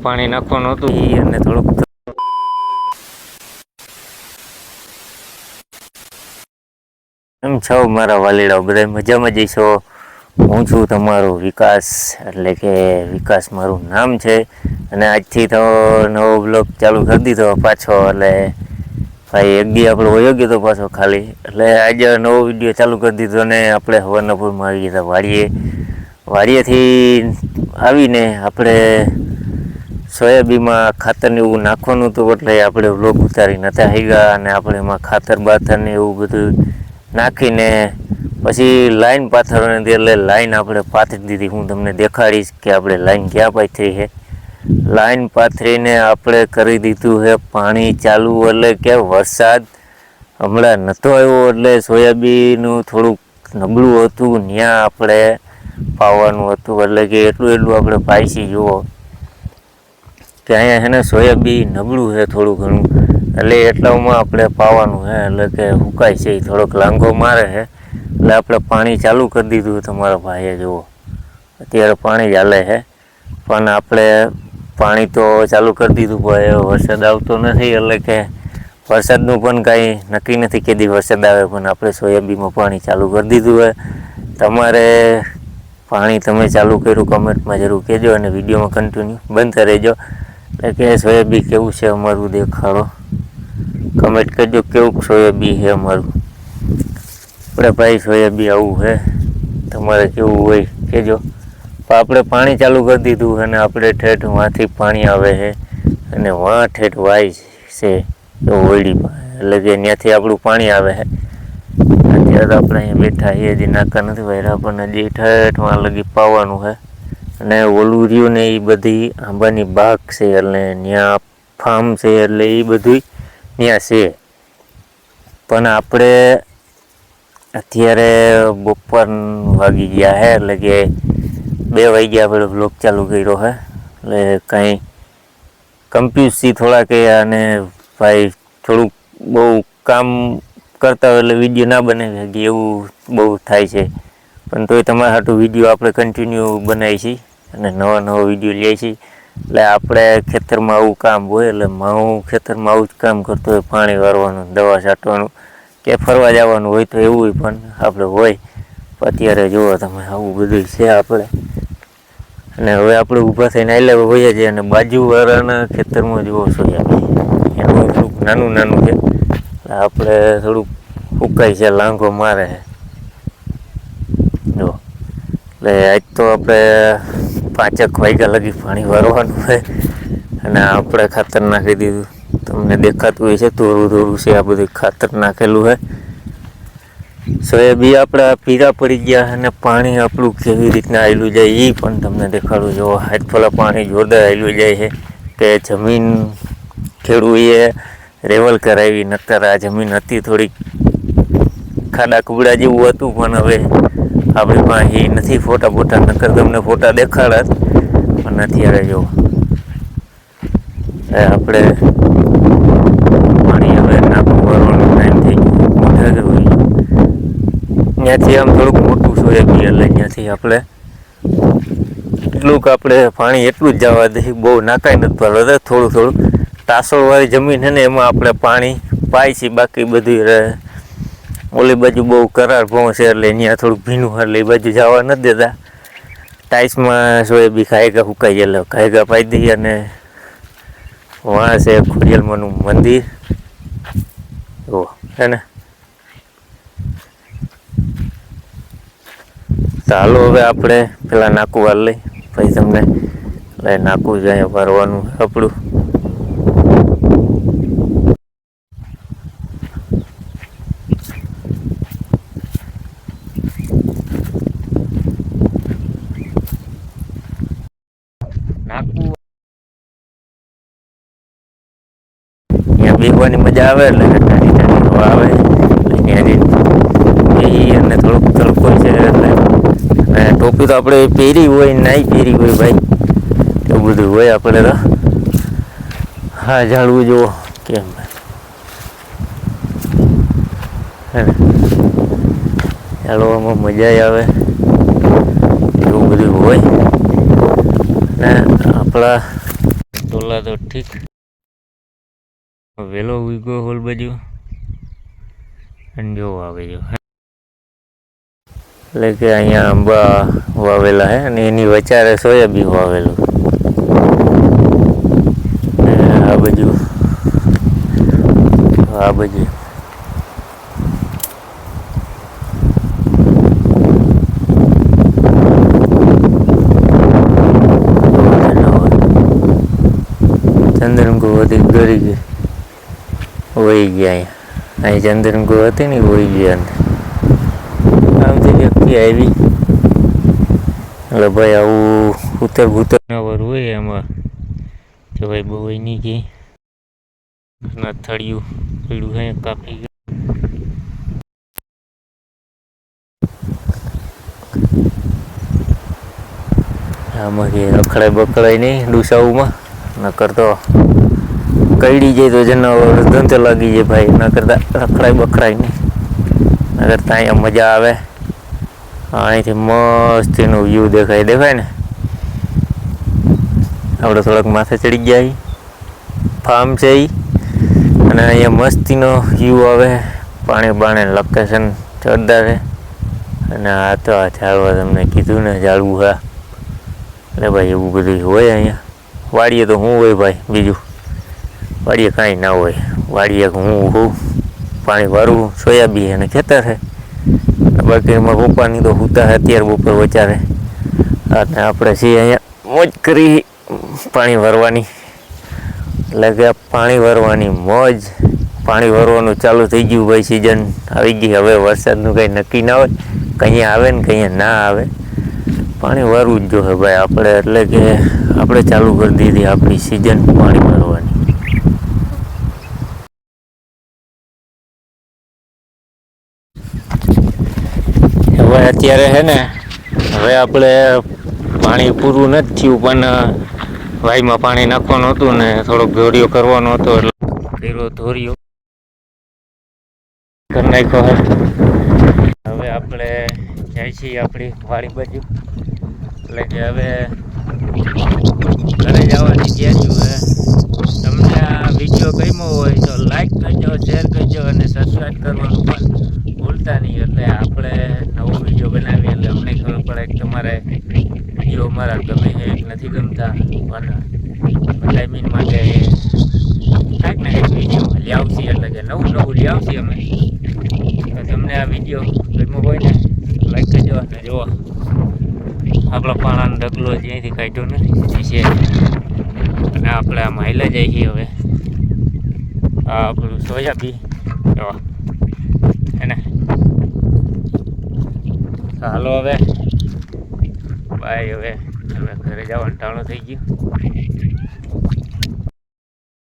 પાણી નાખવાનું હતું. અને થોડુંક એમ છો મારા વાલીડાઓ બધા? મજામાં જઈશો હું છું તમારો વિકાસ, એટલે કે વિકાસ મારું નામ છે. અને આજથી તો નવો બ્લોગ ચાલુ કરી દીધો પાછો, એટલે ભાઈ એક દી આપણો વયો ગયો તો પાછો ખાલી. એટલે આજે નવો વીડિયો ચાલુ કરી દીધો ને આપણે હવાનાપુરમાં આવી ગયા વાડીએ. વાડીએથી આવીને આપણે સોયાબીનમાં ખાતર ને એવું નાખવાનું હતું, એટલે આપણે વ્લોગ ઉતારી નતા ગયા અને આપણે એમાં ખાતર બાતર ને એવું બધું નાખીને પછી લાઈન પાથરવાની હતી, એટલે લાઈન આપણે પાથરી દીધી. હું તમને દેખાડીશ કે આપણે લાઈન ક્યાં પાથરી છે. લાઈન પાથરીને આપણે કરી દીધું છે પાણી ચાલુ, એટલે કે વરસાદ હમણાં નહોતો આવ્યો, એટલે સોયાબીનનું થોડુંક નબળું હતું ત્યાં આપણે પાવાનું હતું, એટલે કે એટલું એટલું આપણે પાઈસી જુઓ. કે અહીંયા છે ને સોયાબીન નબળું છે થોડું ઘણું. એટલે એટલામાં આપણે પાવાનું છે, એટલે કે હુકાય છે થોડોક લાંઘો મારે છે. એટલે આપણે પાણી ચાલુ કરી દીધું તમારા ભાઈએ, જુઓ. અત્યારે પાણી ચાલે છે. પણ આપણે પાણી તો ચાલુ કરી દીધું, પણ વરસાદ આવતો નથી, એટલે કે વરસાદનું પણ કાંઈ નક્કી નથી કે દી વરસાદ આવે, પણ આપણે સોયાબીનમાં પાણી ચાલુ કરી દીધું હોય તમારે પાણી તમે ચાલુ કર્યું કમેન્ટમાં જરૂર કહેજો અને વિડીયોમાં કન્ટિન્યુ બનતા રહેજો. કે સોયાબી કેવું છે અમારું? દેખાડો. કમેન્ટ કરજો, કેવું સોયાબી છે અમારું? આપણે ભાઈ સોયાબી આવું છે. તમારે કેવું હોય? કહેજો. આપણે પાણી ચાલુ કરી દીધું અને આપણે ઠેઠ વાંથી પાણી આવે છે અને વાં ઠેઠ વાય છે તો હોળી એટલે કે ત્યાંથી આપણું પાણી આવે છે. અત્યારે આપણે અહીંયા બેઠા છીએ, હજી નાકા નથી વાયરા, પણ હજી ઠેઠ વાં લગી પાવાનું છે. અને ઓલું રહ્યું ને એ બધી આંબાની બાગ છે, એટલે ત્યાં ફાર્મ છે, એટલે એ બધું ત્યાં છે. પણ આપણે અત્યારે બપોર વાગી ગયા હે, એટલે કે બે વાગ્યા આપણે બ્લોક ચાલુ કર્યો હે. એટલે કાંઈ કન્ફ્યુઝ છીએ થોડા કે અને ભાઈ થોડુંક બહુ કામ કરતા હોય એટલે વીડિયો ના બનાવી શકીએ એવું બહુ થાય છે. પણ તોય તમારા હાટું વીડિયો આપણે કન્ટિન્યુ બનાવી છીએ. અને નવા નવા વીડિયો લઈએ છીએ એટલે આપણે ખેતરમાં આવું કામ હોય, એટલે હું ખેતરમાં આવું જ કામ કરતો હોય, પાણી વારવાનું, દવા છાંટવાનું, કે ફરવા જવાનું હોય તો એવું પણ આપણે હોય. અત્યારે જુઓ તમે, આવું બધું છે આપણે. અને હવે આપણે ઊભા થઈને આયલા હોઈએ છીએ અને બાજુવાળાના ખેતરમાં જુઓ સોયાબીન એનું થોડુંક નાનું નાનું છે. એટલે આપણે થોડુંક ફૂંકાય છે, લાંઘો મારે છે. જો એટલે આજ તો આપણે પાંચેક વાગ્યા લગી પાણી વારવાનું હોય અને આપણે ખાતર નાખી દીધું. તમને દેખાતું હોય છે થોડું થોડું છે, આ બધું ખાતર નાખેલું છે સોયાબી આપણા પીરા પડી ગયા અને પાણી આપણું કેવી રીતના આવેલું જાય એ પણ તમને દેખાડું. જો હાથફલા પાણી જોરદાર આવેલું જાય છે કે જમીન ખેડૂએ રેવલ કરાવી નતર આ જમીન હતી થોડીક ખાડા કુબડા જેવું હતું, પણ હવે આપણી પાસે નથી ફોટા ફોટા નકર તમને ફોટા દેખાડત. પણ અત્યારે જો આપણે પાણી હવે નાખું ભરવાનો ટાઈમ થઈ ગયો. ત્યાંથી આમ થોડુંક મોટું સોયાબીન એટલે ત્યાંથી આપણે એટલું આપણે પાણી એટલું જ જવા દઈએ બહુ નાકાઈ નથી પાડવા થોડું થોડું. તાસળવાળી જમીન છે ને, એમાં આપણે પાણી પાય છે, બાકી બધું રહે. ઓલી બાજુ બહુ કરાર પહોંચે એટલે અહીંયા થોડુંક ભીનું એટલે એ બાજુ જવા નથી દેતા. ટાઈસમાં સોયાબી ખાયગા હુકાઈ એટલે ખાયગા પાઈ દઈએ અને વાં છે ખોડિયાલમાંનું મંદિર. ઓ, હે ને? ચાલો હવે આપણે પેલા નાકું વાર લઈ, પછી તમને લઈ નાકું જ અહીંયા ભરવાનું આપણું નાકું બેસવાની મજા આવે એટલે ઠંડી ઠંડી હવા આવે. એટલે બેસી અને થોડુંક તડકો છે એટલે ટોપી તો આપણે પહેરી હોય નહીં પહેરી હોય ભાઈ. એવું બધું હોય આપણે તો. હા જાળવું જુઓ કેમ. જાળવામાં મજા આવે. એવું બધું હોય. ને આપણા તોલા તો ઠીક વેલો ઉગ્યો હોલ બાજુ. અને જો આવે જો એટલે કે અહીંયા આંબા વાવેલા હે, અને એની વચારે સોયાબીન વાવેલું. આ બાજુ આ બાજુ. ચંદ્રમકો વધી ગરી ગઈ. વહી ગયા અહીંયા અહીં ચંદ્રમકો હતી ને વહી ગયા અંદર જે વ્યક્તિ આવી. એટલે ભાઈ આવું ઉતર ભૂતર નવર હોય એમાં. તો ભાઈ બહુ નહીં કે. ના થળિયું પીડું હે, કાપી ગયું. આમાં કે રખડાય બકડાય નહીં ડુસાઉમાં. નકર તો કઈડી જાય તો જનાવર ધંધે લાગી જાય ભાઈ. ન કરતા રખડાય બખડાય નહીં. નકર ત્યાં અહીંયા મજા આવે. અહીંથી મસ્ત એનું વ્યૂ દેખાય. દેખાય ને? આપણે થોડાક માથે ચડી ગયા. ફાર્મ છે એ અને અહીંયા મસ્તીનો વ્યૂ આવે. પાણી બાણે લોકેશન જોરદાર છે અને આ તો આ ઝાડવા તમને કીધું ને, ઝાડવું હા. એટલે ભાઈ એવું બધું હોય અહીંયા. વાડીએ તો હું હોય ભાઈ, બીજું? વાડીએ કાંઈ ના હોય. વાડીએ હું હું પાણી વારવું સોયાબીન અને ખેતર છે. બાકી એમાં પપ્પાની તો હુતા અત્યારે બપોર વચારે અને આપણે છીએ અહીંયા મોજ કરી પાણી ભરવાની. એટલે કે પાણી ભરવાની મોજ. પાણી ભરવાનું ચાલુ થઈ ગયું ભાઈ સિઝન આવી ગઈ. હવે વરસાદનું કંઈ નક્કી ના હોય. કંઈ આવે ને કંઈ ના આવે. પાણી ભરવું જ જોઈએ ભાઈ. આપણે એટલે કે આપણે ચાલુ કરી દીધી આપણી સિઝન પાણી ભરવાની હવે અત્યારે છે ને, હવે આપણે પાણી પૂરું નથી થયું, પણ વાઈમાં પાણી નાખવાનું હતું ને, થોડોક ધોરિયો કરવાનો હતો, એટલે કર્યો ધોરિયો કરી નાખ્યો હવે આપણે જાય છીએ આપણી વાડી બાજુ. એટલે કે હવે ઘરે જવાની તૈયારીઓ છે તમને આ વીડિયો ગમ્યો હોય તો લાઈક કરજો શેર કરજો અને સબસ્ક્રાઈબ કરવાનું પણ ભૂલતા નહીં એટલે આપણે નવો વીડિયો બનાવીએ એટલે અમને ખબર પડે કે તમારે વીડિયો અમારા ગમે છે કે નથી ગમતા પણ ટાઈમિંગ માટે કાંઈક ને કાંઈક વીડિયો લઈ એટલે કે નવું નવું લઈ આવશે અમે. તો તમને આ વીડિયો ગમ્યો હોય ને લાઈક કરજો અને જુઓ. આપણો પાણાનો ડગલો જ્યાંથી કાઢ્યો નથી છે. અને આપણે આમાં હાઈલા જાય છીએ હવે. આ આપણું સોયાબી જો. એને. હાલો હવે. બાય હવે. હવે ઘરે જવાનું ટાણું થઈ ગયું.